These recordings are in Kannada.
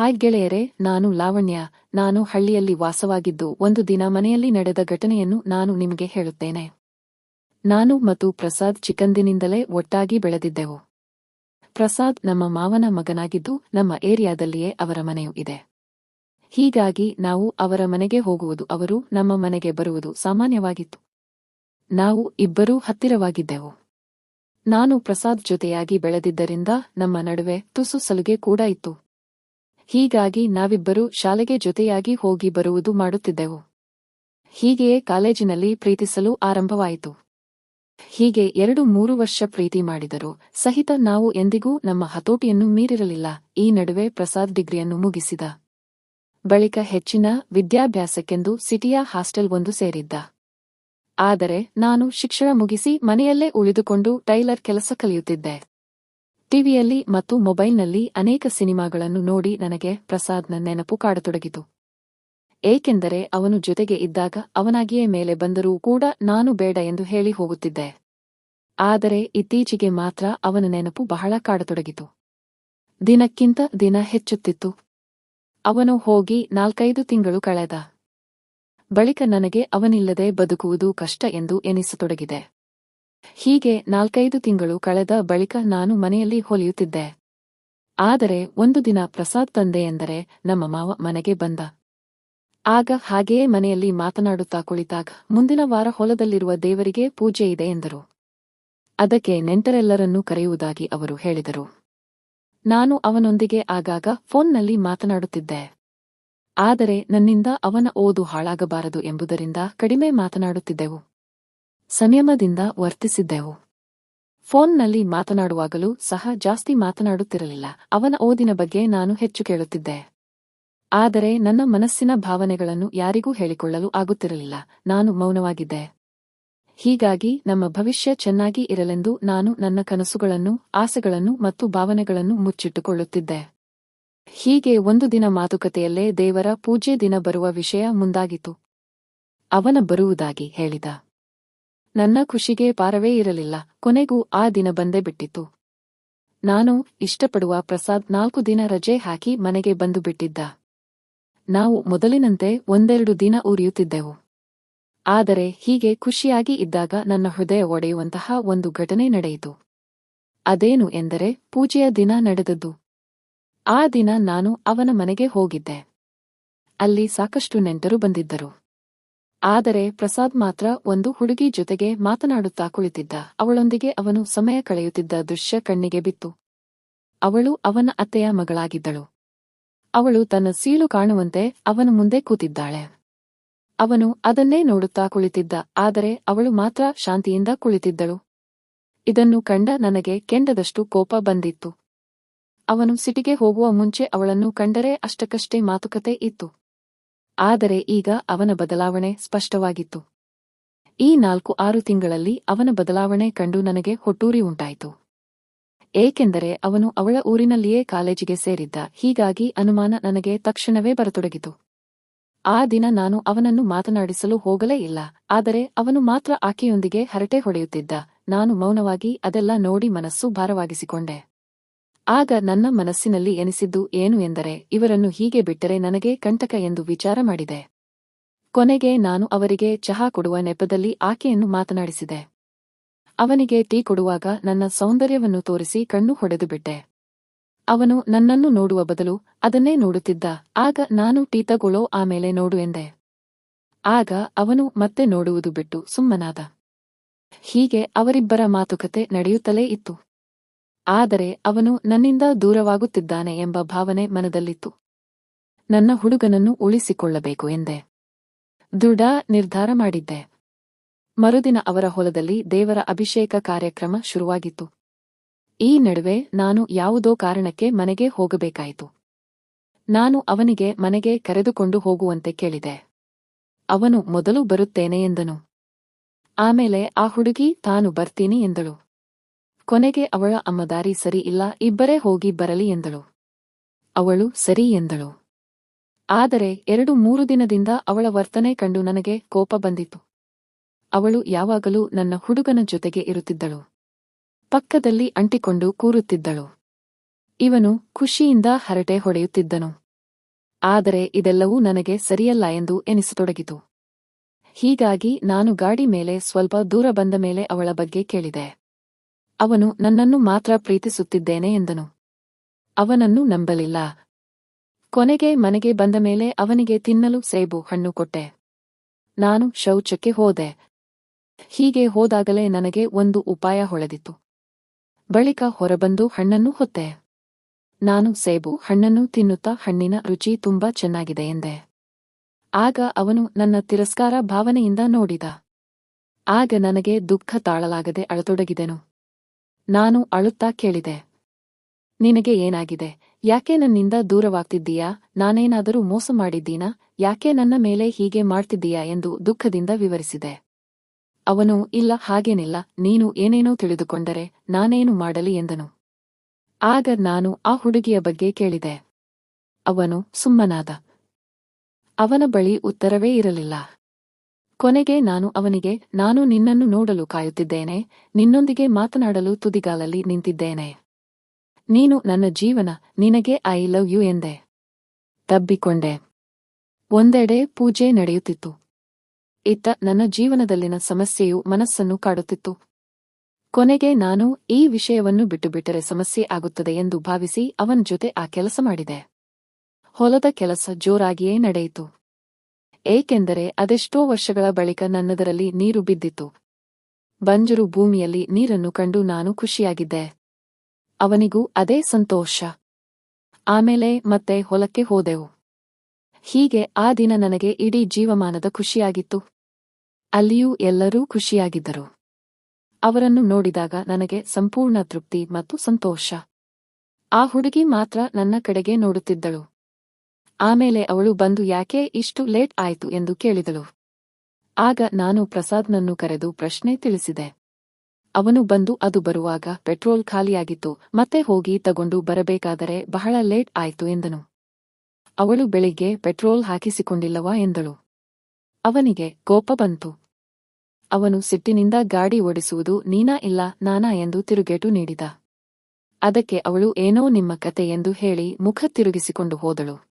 ಹಾಯ್ ಗೆಳೆಯರೆ, ನಾನು ಲಾವಣ್ಯ. ನಾನು ಹಳ್ಳಿಯಲ್ಲಿ ವಾಸವಾಗಿದ್ದು ಒಂದು ದಿನ ಮನೆಯಲ್ಲಿ ನಡೆದ ಘಟನೆಯನ್ನು ನಾನು ನಿಮಗೆ ಹೇಳುತ್ತೇನೆ. ನಾನು ಮತ್ತು ಪ್ರಸಾದ್ ಚಿಕ್ಕಂದಿನಿಂದಲೇ ಒಟ್ಟಾಗಿ ಬೆಳೆದಿದ್ದೆವು. ಪ್ರಸಾದ್ ನಮ್ಮ ಮಾವನ ಮಗನಾಗಿದ್ದು ನಮ್ಮ ಏರಿಯಾದಲ್ಲಿಯೇ ಅವರ ಮನೆಯೂ ಇದೆ. ಹೀಗಾಗಿ ನಾವು ಅವರ ಮನೆಗೆ ಹೋಗುವುದು, ಅವರು ನಮ್ಮ ಮನೆಗೆ ಬರುವುದು ಸಾಮಾನ್ಯವಾಗಿತ್ತು. ನಾವು ಇಬ್ಬರೂ ಹತ್ತಿರವಾಗಿದ್ದೆವು. ನಾನು ಪ್ರಸಾದ್ ಜೊತೆಯಾಗಿ ಬೆಳೆದಿದ್ದರಿಂದ ನಮ್ಮ ನಡುವೆ ತುಸು ಸಲುಗೆ ಕೂಡ ಇತ್ತು. ಹೀಗಾಗಿ ನಾವಿಬ್ಬರೂ ಶಾಲೆಗೆ ಜೊತೆಯಾಗಿ ಹೋಗಿ ಬರುವುದು ಮಾಡುತ್ತಿದ್ದೆವು. ಹೀಗೆಯೇ ಕಾಲೇಜಿನಲ್ಲಿ ಪ್ರೀತಿಸಲು ಆರಂಭವಾಯಿತು. ಹೀಗೆ ಎರಡು ಮೂರು ವರ್ಷ ಪ್ರೀತಿ ಮಾಡಿದರು ಸಹಿತ ನಾವು ಎಂದಿಗೂ ನಮ್ಮ ಹತೋಟಿಯನ್ನು ಮೀರಿರಲಿಲ್ಲ. ಈ ನಡುವೆ ಪ್ರಸಾದ್ ಡಿಗ್ರಿಯನ್ನು ಮುಗಿಸಿದ ಬಳಿಕ ಹೆಚ್ಚಿನ ವಿದ್ಯಾಭ್ಯಾಸಕ್ಕೆಂದು ಸಿಟಿಯ ಹಾಸ್ಟೆಲ್ ಒಂದು ಸೇರಿದ್ದ. ಆದರೆ ನಾನು ಶಿಕ್ಷಣ ಮುಗಿಸಿ ಮನೆಯಲ್ಲೇ ಉಳಿದುಕೊಂಡು ಟೈಲರ್ ಕೆಲಸ ಕಲಿಯುತ್ತಿದ್ದೆ. ಟಿವಿಯಲ್ಲಿ ಮತ್ತು ಮೊಬೈಲ್ನಲ್ಲಿ ಅನೇಕ ಸಿನಿಮಾಗಳನ್ನು ನೋಡಿ ನನಗೆ ಪ್ರಸಾದ್ನ ನೆನಪು ಕಾಡತೊಡಗಿತು. ಏಕೆಂದರೆ ಅವನು ಜೊತೆಗೆ ಇದ್ದಾಗ ಅವನಾಗಿಯೇ ಮೇಲೆ ಬಂದರೂ ಕೂಡ ನಾನು ಬೇಡ ಎಂದು ಹೇಳಿ ಹೋಗುತ್ತಿದ್ದೆ. ಆದರೆ ಇತ್ತೀಚೆಗೆ ಮಾತ್ರ ಅವನ ನೆನಪು ಬಹಳ ಕಾಡತೊಡಗಿತು. ದಿನಕ್ಕಿಂತ ದಿನ ಹೆಚ್ಚುತ್ತಿತ್ತು. ಅವನು ಹೋಗಿ ನಾಲ್ಕೈದು ತಿಂಗಳು ಕಳೆದ. ಬಳಿಕ ನನಗೆ ಅವನಿಲ್ಲದೆ ಬದುಕುವುದು ಕಷ್ಟ ಎಂದು ಎನಿಸತೊಡಗಿದೆ. ಹೀಗೆ ನಾಲ್ಕೈದು ತಿಂಗಳು ಕಳೆದ ಬಳಿಕ ನಾನು ಮನೆಯಲ್ಲಿ ಹೊಲಿಯುತ್ತಿದ್ದೆ. ಆದರೆ ಒಂದು ದಿನ ಪ್ರಸಾದ್ ತಂದೆ ಎಂದರೆ ನಮ್ಮ ಮಾವ ಮನೆಗೆ ಬಂದ. ಆಗ ಹಾಗೆಯೇ ಮನೆಯಲ್ಲಿ ಮಾತನಾಡುತ್ತಾ ಕುಳಿತಾಗ ಮುಂದಿನ ವಾರ ಹೊಲದಲ್ಲಿರುವ ದೇವರಿಗೆ ಪೂಜೆ ಇದೆ ಎಂದರು. ಅದಕ್ಕೆ ನೆಂಟರೆಲ್ಲರನ್ನೂ ಕರೆಯುವುದಾಗಿ ಅವರು ಹೇಳಿದರು. ನಾನು ಅವನೊಂದಿಗೆ ಆಗಾಗ ಫೋನ್ನಲ್ಲಿ ಮಾತನಾಡುತ್ತಿದ್ದೆ. ಆದರೆ ನನ್ನಿಂದ ಅವನ ಓದು ಹಾಳಾಗಬಾರದು ಎಂಬುದರಿಂದ ಕಡಿಮೆ ಮಾತನಾಡುತ್ತಿದ್ದೆವು. ಸಂಯಮದಿಂದ ವರ್ತಿಸಿದ್ದೆವು. ಫೋನ್ನಲ್ಲಿ ಮಾತನಾಡುವಾಗಲೂ ಸಹ ಜಾಸ್ತಿ ಮಾತನಾಡುತ್ತಿರಲಿಲ್ಲ. ಅವನ ಓದಿನ ಬಗ್ಗೆ ನಾನು ಹೆಚ್ಚು ಕೇಳುತ್ತಿದ್ದೆ. ಆದರೆ ನನ್ನ ಮನಸ್ಸಿನ ಭಾವನೆಗಳನ್ನು ಯಾರಿಗೂ ಹೇಳಿಕೊಳ್ಳಲು ಆಗುತ್ತಿರಲಿಲ್ಲ. ನಾನು ಮೌನವಾಗಿದ್ದೆ. ಹೀಗಾಗಿ ನಮ್ಮ ಭವಿಷ್ಯ ಚೆನ್ನಾಗಿ ಇರಲೆಂದು ನಾನು ನನ್ನ ಕನಸುಗಳನ್ನು, ಆಸೆಗಳನ್ನು ಮತ್ತು ಭಾವನೆಗಳನ್ನು ಮುಚ್ಚಿಟ್ಟುಕೊಳ್ಳುತ್ತಿದ್ದೆ. ಹೀಗೆ ಒಂದು ದಿನ ಮಾತುಕತೆಯಲ್ಲೇ ದೇವರ ಪೂಜೆ ದಿನ ಬರುವ ವಿಷಯ ಮುಂದಾಗಿತು ಅವನ ಬರುವುದಾಗಿ ಹೇಳಿದ. ನನ್ನ ಖುಷಿಗೆ ಪಾರವೇ ಇರಲಿಲ್ಲ. ಕೊನೆಗೂ ಆ ದಿನ ಬಂದೇ ಬಿಟ್ಟಿತು ನಾನು ಇಷ್ಟಪಡುವ ಪ್ರಸಾದ್ ನಾಲ್ಕು ದಿನ ರಜೆ ಹಾಕಿ ಮನೆಗೆ ಬಂದು ಬಿಟ್ಟಿದ್ದ. ನಾವು ಮೊದಲಿನಂತೆ ಒಂದೆರಡು ದಿನ ಉರಿಯುತ್ತಿದ್ದೆವು. ಆದರೆ ಹೀಗೆ ಖುಷಿಯಾಗಿ ಇದ್ದಾಗ ನನ್ನ ಹೃದಯ ಒಡೆಯುವಂತಹ ಒಂದು ಘಟನೆ ನಡೆಯಿತು. ಅದೇನು ಎಂದರೆ ಪೂಜೆಯ ದಿನ ನಡೆದದ್ದು. ಆ ದಿನ ನಾನು ಅವನ ಮನೆಗೆ ಹೋಗಿದ್ದೆ. ಅಲ್ಲಿ ಸಾಕಷ್ಟು ನೆಂಟರು ಬಂದಿದ್ದರು. ಆದರೆ ಪ್ರಸಾದ್ ಮಾತ್ರ ಒಂದು ಹುಡುಗಿ ಜೊತೆಗೆ ಮಾತನಾಡುತ್ತಾ ಕುಳಿತಿದ್ದ. ಅವಳೊಂದಿಗೆ ಅವನು ಸಮಯ ಕಳೆಯುತ್ತಿದ್ದ ದೃಶ್ಯ ಕಣ್ಣಿಗೆ ಬಿತ್ತು. ಅವಳು ಅವನ ಅತ್ತೆಯ ಮಗಳಾಗಿದ್ದಳು. ಅವಳು ತನ್ನ ಸೀಳು ಕಾಣುವಂತೆ ಅವನ ಮುಂದೆ ಕೂತಿದ್ದಾಳೆ. ಅವನು ಅದನ್ನೇ ನೋಡುತ್ತಾ ಕುಳಿತಿದ್ದ, ಆದರೆ ಅವಳು ಮಾತ್ರ ಶಾಂತಿಯಿಂದ ಕುಳಿತಿದ್ದಳು. ಇದನ್ನು ಕಂಡ ನನಗೆ ಕೆಂಡದಷ್ಟು ಕೋಪ ಬಂದಿತ್ತು. ಅವನು ಸಿಟಿಗೆ ಹೋಗುವ ಮುಂಚೆ ಅವಳನ್ನು ಕಂಡರೆ ಅಷ್ಟಕ್ಕಷ್ಟೇ ಮಾತುಕತೆ ಇತ್ತು. ಆದರೆ ಈಗ ಅವನ ಬದಲಾವಣೆ ಸ್ಪಷ್ಟವಾಗಿತ್ತು. ಈ ನಾಲ್ಕು ಆರು ತಿಂಗಳಲ್ಲಿ ಅವನ ಬದಲಾವಣೆ ಕಂಡು ನನಗೆ ಹೊಟ್ಟೂರಿ ಉಂಟಾಯಿತು. ಏಕೆಂದರೆ ಅವನು ಅವಳ ಊರಿನಲ್ಲಿಯೇ ಕಾಲೇಜಿಗೆ ಸೇರಿದ್ದ, ಹೀಗಾಗಿ ಅನುಮಾನ ನನಗೆ ತಕ್ಷಣವೇ ಬರತೊಡಗಿತು. ಆ ದಿನ ನಾನು ಅವನನ್ನು ಮಾತನಾಡಿಸಲು ಹೋಗಲೇ ಇಲ್ಲ, ಆದರೆ ಅವನು ಮಾತ್ರ ಆಕೆಯೊಂದಿಗೆ ಹರಟೆ ಹೊಡೆಯುತ್ತಿದ್ದ. ನಾನು ಮೌನವಾಗಿ ಅದೆಲ್ಲ ನೋಡಿ ಮನಸ್ಸು ಭಾರವಾಗಿಸಿಕೊಂಡೆ. ಆಗ ನನ್ನ ಮನಸ್ಸಿನಲ್ಲಿ ಎನಿಸಿದ್ದು ಏನು ಎಂದರೆ ಇವರನ್ನು ಹೀಗೆ ಬಿಟ್ಟರೆ ನನಗೆ ಕಂಟಕ ಎಂದು ವಿಚಾರ ಮಾಡಿದೆ. ಕೊನೆಗೆ ನಾನು ಅವರಿಗೆ ಚಹಾ ಕೊಡುವ ನೆಪದಲ್ಲಿ ಆಕೆಯನ್ನು ಮಾತನಾಡಿಸಿದೆ. ಅವನಿಗೆ ಟೀ ಕೊಡುವಾಗ ನನ್ನ ಸೌಂದರ್ಯವನ್ನು ತೋರಿಸಿ ಕಣ್ಣು ಹೊಡೆದು ಬಿಟ್ಟೆ. ಅವನು ನನ್ನನ್ನು ನೋಡುವ ಬದಲು ಅದನ್ನೇ ನೋಡುತ್ತಿದ್ದ. ಆಗ ನಾನು ಟೀ ತಗೊಳ್ಳೋ ಆಮೇಲೆ ನೋಡು ಎಂದೆ. ಆಗ ಅವನು ಮತ್ತೆ ನೋಡುವುದು ಬಿಟ್ಟು ಸುಮ್ಮನಾದ. ಹೀಗೆ ಅವರಿಬ್ಬರ ಮಾತುಕತೆ ನಡೆಯುತ್ತಲೇ ಇತ್ತು. ಆದರೆ ಅವನು ನನ್ನಿಂದ ದೂರವಾಗುತ್ತಿದ್ದಾನೆ ಎಂಬ ಭಾವನೆ ಮನದಲ್ಲಿತ್ತು. ನನ್ನ ಹುಡುಗನನ್ನು ಉಳಿಸಿಕೊಳ್ಳಬೇಕು ಎಂದೆ. ದೃಢ ನಿರ್ಧಾರ ಮಾಡಿದ್ದೆ. ಮರುದಿನ ಅವರ ಹೊಲದಲ್ಲಿ ದೇವರ ಅಭಿಷೇಕ ಕಾರ್ಯಕ್ರಮ ಶುರುವಾಗಿತ್ತು. ಈ ನಡುವೆ ನಾನು ಯಾವುದೋ ಕಾರಣಕ್ಕೆ ಮನೆಗೆ ಹೋಗಬೇಕಾಯಿತು. ನಾನು ಅವನಿಗೆ ಮನೆಗೆ ಕರೆದುಕೊಂಡು ಹೋಗುವಂತೆ ಕೇಳಿದೆ. ಅವನು ಮೊದಲು ಬರುತ್ತೇನೆ ಎಂದನು. ಆಮೇಲೆ ಆ ಹುಡುಗಿ ತಾನು ಬರ್ತೀನಿ ಎಂದಳು. ಕೊನೆಗೆ ಅವಳ ಅಮ್ಮ ದಾರಿ ಸರಿ ಇಲ್ಲ, ಇಬ್ಬರೇ ಹೋಗಿ ಬರಲಿ ಎಂದಳು. ಅವಳು ಸರಿ ಎಂದಳು. ಆದರೆ ಎರಡು ಮೂರು ದಿನದಿಂದ ಅವಳ ವರ್ತನೆ ಕಂಡು ನನಗೆ ಕೋಪ ಬಂದಿತು. ಅವಳು ಯಾವಾಗಲೂ ನನ್ನ ಹುಡುಗನ ಜೊತೆಗೆ ಇರುತ್ತಿದ್ದಳು. ಪಕ್ಕದಲ್ಲಿ ಅಂಟಿಕೊಂಡು ಕೂರುತ್ತಿದ್ದಳು. ಇವನು ಖುಷಿಯಿಂದ ಹರಟೆ ಹೊಡೆಯುತ್ತಿದ್ದನು. ಆದರೆ ಇದೆಲ್ಲವೂ ನನಗೆ ಸರಿಯಲ್ಲ ಎಂದು ಎನಿಸತೊಡಗಿತು. ಹೀಗಾಗಿ ನಾನು ಗಾಡಿ ಮೇಲೆ ಸ್ವಲ್ಪ ದೂರ ಬಂದ ಮೇಲೆ ಅವಳ ಬಗ್ಗೆ ಕೇಳಿದೆ. ಅವನು ನನ್ನನ್ನು ಮಾತ್ರ ಪ್ರೀತಿಸುತ್ತಿದ್ದೇನೆ ಎಂದನು. ಅವನನ್ನು ನಂಬಲಿಲ್ಲ. ಕೊನೆಗೆ ಮನೆಗೆ ಬಂದ ಮೇಲೆ ಅವನಿಗೆ ತಿನ್ನಲು ಸೇಬು ಹಣ್ಣು ಕೊಟ್ಟೆ. ನಾನು ಶೌಚಕ್ಕೆ ಹೋದೆ. ಹೀಗೆ ಹೋದಾಗಲೇ ನನಗೆ ಒಂದು ಉಪಾಯ ಹೊಳೆದಿತ್ತು. ಬಳಿಕ ಹೊರಬಂದು ಹಣ್ಣನ್ನು ಹೊತ್ತೆ. ನಾನು ಸೇಬು ಹಣ್ಣನ್ನು ತಿನ್ನುತ್ತಾ ಹಣ್ಣಿನ ರುಚಿ ತುಂಬಾ ಚೆನ್ನಾಗಿದೆ ಎಂದೆ. ಆಗ ಅವನು ನನ್ನ ತಿರಸ್ಕಾರ ಭಾವನೆಯಿಂದ ನೋಡಿದ. ಆಗ ನನಗೆ ದುಃಖ ತಾಳಲಾಗದೆ ಅಳತೊಡಗಿದೆನು. ನಾನು ಅಳುತ್ತಾ ಕೇಳಿದೆ. ನಿನಗೆ ಏನಾಗಿದೆ? ಯಾಕೆ ನನ್ನಿಂದ ದೂರವಾಗ್ತಿದ್ದೀಯಾ? ನಾನೇನಾದರೂ ಮೋಸ ಮಾಡಿದ್ದೀನಾ? ಯಾಕೆ ನನ್ನ ಮೇಲೆ ಹೀಗೆ ಮಾಡ್ತಿದ್ದೀಯಾ ಎಂದು ದುಃಖದಿಂದ ವಿವರಿಸಿದೆ. ಅವನು, ಇಲ್ಲ, ಹಾಗೇನಿಲ್ಲ, ನೀನು ಏನೇನೋ ತಿಳಿದುಕೊಂಡರೆ ನಾನೇನು ಮಾಡಲಿ ಎಂದನು. ಆಗ ನಾನು ಆ ಹುಡುಗಿಯ ಬಗ್ಗೆ ಕೇಳಿದೆ. ಅವನು, ಸುಮ್ಮನಾದ. ಅವನ ಬಳಿ ಉತ್ತರವೇ ಇರಲಿಲ್ಲ. ಕೊನೆಗೆ ನಾನು ಅವನಿಗೆ, ನಾನು ನಿನ್ನನ್ನು ನೋಡಲು ಕಾಯುತ್ತಿದ್ದೇನೆ, ನಿನ್ನೊಂದಿಗೆ ಮಾತನಾಡಲು ತುದಿಗಾಲಲ್ಲಿ ನಿಂತಿದ್ದೇನೆ. ನೀನು ನನ್ನ ಜೀವನ, ನಿನಗೆ ಐ ಲವ್ ಯು ಎಂದೆ. ತಬ್ಬಿಕೊಂಡೆ. ಒಂದೆಡೆ ಪೂಜೆ ನಡೆಯುತ್ತಿತ್ತು. ಇತ್ತ ನನ್ನ ಜೀವನದಲ್ಲಿನ ಸಮಸ್ಯೆಯು ಮನಸ್ಸನ್ನು ಕಾಡುತ್ತಿತ್ತು. ಕೊನೆಗೆ ನಾನು ಈ ವಿಷಯವನ್ನು ಬಿಟ್ಟುಬಿಟ್ಟರೆ ಸಮಸ್ಯೆ ಆಗುತ್ತದೆ ಎಂದು ಭಾವಿಸಿ ಅವನ ಜೊತೆ ಆ ಕೆಲಸ ಮಾಡಿದೆ. ಹೊಲದ ಕೆಲಸ ಜೋರಾಗಿಯೇ ನಡೆಯಿತು. ಏಕೆಂದರೆ ಅದೆಷ್ಟೋ ವರ್ಷಗಳ ಬಳಿಕ ನನ್ನದರಲ್ಲಿ ನೀರು ಬಿದ್ದಿತು. ಬಂಜರು ಭೂಮಿಯಲ್ಲಿ ನೀರನ್ನು ಕಂಡು ನಾನು ಖುಷಿಯಾಗಿದ್ದೆ. ಅವನಿಗೂ ಅದೇ ಸಂತೋಷ. ಆಮೇಲೆ ಮತ್ತೆ ಹೊಲಕ್ಕೆ ಹೋದೆವು. ಹೀಗೆ ಆ ದಿನ ನನಗೆ ಇಡೀ ಜೀವಮಾನದ ಖುಷಿಯಾಗಿತ್ತು. ಅಲ್ಲಿಯೂ ಎಲ್ಲರೂ ಖುಷಿಯಾಗಿದ್ದರು. ಅವರನ್ನು ನೋಡಿದಾಗ ನನಗೆ ಸಂಪೂರ್ಣ ತೃಪ್ತಿ ಮತ್ತು ಸಂತೋಷ. ಆ ಹುಡುಗಿ ಮಾತ್ರ ನನ್ನ ಕಡೆಗೆ ನೋಡುತ್ತಿದ್ದಳು. ಆಮೇಲೆ ಅವಳು ಬಂದು ಯಾಕೆ ಇಷ್ಟು ಲೇಟ್ ಆಯ್ತು ಎಂದು ಕೇಳಿದಳು. ಆಗ ನಾನು ಪ್ರಸಾದ್ನನ್ನು ಕರೆದು ಪ್ರಶ್ನೆ ತಿಳಿಸಿದೆ. ಅವನು ಬಂದು ಅದು ಬರುವಾಗ ಪೆಟ್ರೋಲ್ ಖಾಲಿಯಾಗಿತ್ತು, ಮತ್ತೆ ಹೋಗಿ ತಗೊಂಡು ಬರಬೇಕಾದರೆ ಬಹಳ ಲೇಟ್ ಆಯ್ತು ಎಂದನು. ಅವಳು ಬೆಳಿಗ್ಗೆ ಪೆಟ್ರೋಲ್ ಹಾಕಿಸಿಕೊಂಡಿಲ್ಲವಾ ಎಂದಳು. ಅವನಿಗೆ ಕೋಪ ಬಂತು. ಅವನು ಸಿಟ್ಟಿನಿಂದ ಗಾಡಿ ಓಡಿಸುವುದು ನೀನಾ ಇಲ್ಲ ನಾನಾ ಎಂದು ತಿರುಗೇಟು ನೀಡಿದ. ಅದಕ್ಕೆ ಅವಳು ಏನೋ ನಿಮ್ಮ ಕತೆ ಎಂದು ಹೇಳಿ ಮುಖ ತಿರುಗಿಸಿಕೊಂಡು ಹೋದಳು.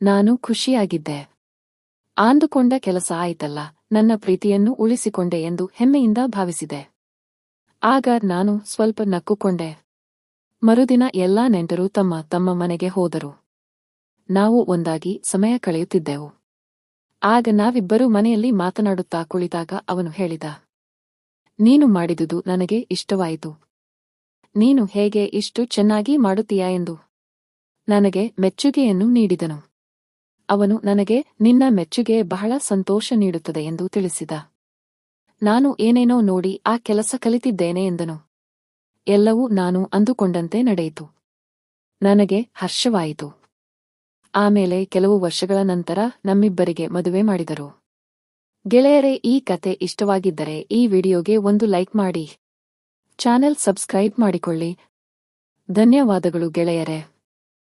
ನಾನು ಖುಷಿಯಾಗಿದ್ದೆ. ಆಂದುಕೊಂಡ ಕೆಲಸ ಆಯಿತಲ್ಲ, ನನ್ನ ಪ್ರೀತಿಯನ್ನು ಉಳಿಸಿಕೊಂಡೆ ಎಂದು ಹೆಮ್ಮೆಯಿಂದ ಭಾವಿಸಿದೆ. ಆಗ ನಾನು ಸ್ವಲ್ಪ ನಕ್ಕುಕೊಂಡೆ. ಮರುದಿನ ಎಲ್ಲಾ ನೆಂಟರು ತಮ್ಮ ತಮ್ಮ ಮನೆಗೆ ಹೋದರು. ನಾವು ಒಂದಾಗಿ ಸಮಯ ಕಳೆಯುತ್ತಿದ್ದೆವು. ಆಗ ನಾವಿಬ್ಬರೂ ಮನೆಯಲ್ಲಿ ಮಾತನಾಡುತ್ತಾ ಕುಳಿತಾಗ ಅವನು ಹೇಳಿದ, ನೀನು ಮಾಡಿದುದು ನನಗೆ ಇಷ್ಟವಾಯಿತು. ನೀನು ಹೇಗೆ ಇಷ್ಟು ಚೆನ್ನಾಗಿ ಮಾಡುತ್ತೀಯಾ ಎಂದು? ನನಗೆ ಮೆಚ್ಚುಗೆಯನ್ನು ನೀಡಿದನು. ಅವನು ನನಗೆ ನಿನ್ನ ಮೆಚ್ಚುಗೆ ಬಹಳ ಸಂತೋಷ ನೀಡುತ್ತದೆ ಎಂದು ತಿಳಿಸಿದ. ನಾನು ಏನೇನೋ ನೋಡಿ ಆ ಕೆಲಸ ಕಲಿತಿದ್ದೇನೆ ಎಂದನು. ಎಲ್ಲವೂ ನಾನು ಅಂದುಕೊಂಡಂತೆ ನಡೆಯಿತು. ನನಗೆ ಹರ್ಷವಾಯಿತು. ಆಮೇಲೆ ಕೆಲವು ವರ್ಷಗಳ ನಂತರ ನಮ್ಮಿಬ್ಬರಿಗೆ ಮದುವೆ ಮಾಡಿದರು. ಗೆಳೆಯರೇ, ಈ ಕತೆ ಇಷ್ಟವಾಗಿದ್ದರೆ ಈ ವಿಡಿಯೋಗೆ ಒಂದು ಲೈಕ್ ಮಾಡಿ. ಚಾನೆಲ್ ಸಬ್ಸ್ಕ್ರೈಬ್ ಮಾಡಿಕೊಳ್ಳಿ. ಧನ್ಯವಾದಗಳು ಗೆಳೆಯರೇ.